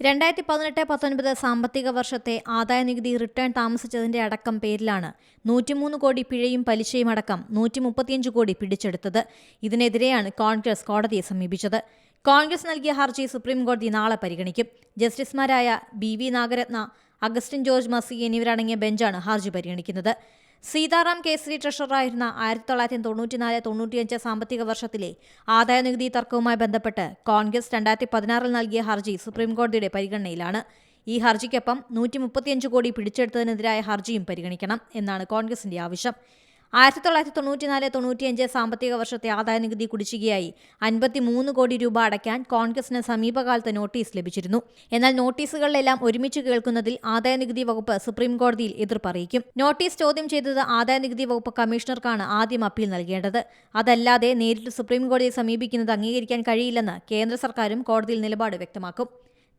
രണ്ടായിരത്തി പതിനെട്ട് പത്തൊൻപത് സാമ്പത്തിക വർഷത്തെ ആദായ നികുതി റിട്ടേൺ താമസിച്ചതിന്റെ അടക്കം പേരിലാണ് നൂറ്റിമൂന്ന് കോടി പിഴയും പലിശയും അടക്കം നൂറ്റി മുപ്പത്തിയഞ്ച് കോടി പിടിച്ചെടുത്തത്. ഇതിനെതിരെയാണ് കോൺഗ്രസ് കോടതിയെ സമീപിച്ചത്. കോൺഗ്രസ് നൽകിയ ഹർജി സുപ്രീം കോടതി നാളെ പരിഗണിക്കും. ജസ്റ്റിസുമാരായ B V Nagarathna Augustine George Masih എന്നിവരടങ്ങിയ ബെഞ്ചാണ് ഹർജി പരിഗണിക്കുന്നത്. സീതാറാം കേസരി ട്രഷററായിരുന്ന ആയിരത്തി തൊള്ളായിരത്തി തൊണ്ണൂറ്റിനാല് തൊണ്ണൂറ്റിയഞ്ച് സാമ്പത്തിക വർഷത്തിലെ ആദായനികുതി തർക്കവുമായി ബന്ധപ്പെട്ട് കോൺഗ്രസ് രണ്ടായിരത്തി പതിനാറിൽ നൽകിയ ഹർജി സുപ്രീംകോടതിയുടെ പരിഗണനയിലാണ്. ഈ ഹർജിക്കൊപ്പം നൂറ്റി മുപ്പത്തിയഞ്ച് കോടി പിടിച്ചെടുത്തതിനെതിരായ ഹർജിയും പരിഗണിക്കണം എന്നാണ് കോൺഗ്രസിന്റെ ആവശ്യം. ആയിരത്തി തൊള്ളായിരത്തി തൊണ്ണൂറ്റിനാല് തൊണ്ണൂറ്റിയഞ്ച് സാമ്പത്തിക വർഷത്തെ ആദായ നികുതി കുടിശ്ശികയായി അൻപത്തി മൂന്ന് കോടി രൂപ അടയ്ക്കാൻ കോൺഗ്രസിന് സമീപകാലത്ത് നോട്ടീസ് ലഭിച്ചിരുന്നു. എന്നാൽ നോട്ടീസുകളിലെല്ലാം ഒരുമിച്ച് കേൾക്കുന്നതിൽ ആദായ നികുതി വകുപ്പ് സുപ്രീം കോടതിയിൽ എതിർപ്പറിയിക്കും നോട്ടീസ് ചോദ്യം ചെയ്തത് ആദായനികുതി വകുപ്പ് കമ്മീഷണർക്കാണ് ആദ്യം അപ്പീൽ നൽകേണ്ടത്. അതല്ലാതെ നേരിട്ട് സുപ്രീം കോടതിയെ സമീപിക്കുന്നത് അംഗീകരിക്കാൻ കഴിയില്ലെന്ന് കേന്ദ്ര സർക്കാരും കോടതിയിൽ നിലപാട് വ്യക്തമാക്കും.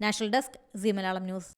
National desk C Malayalam news.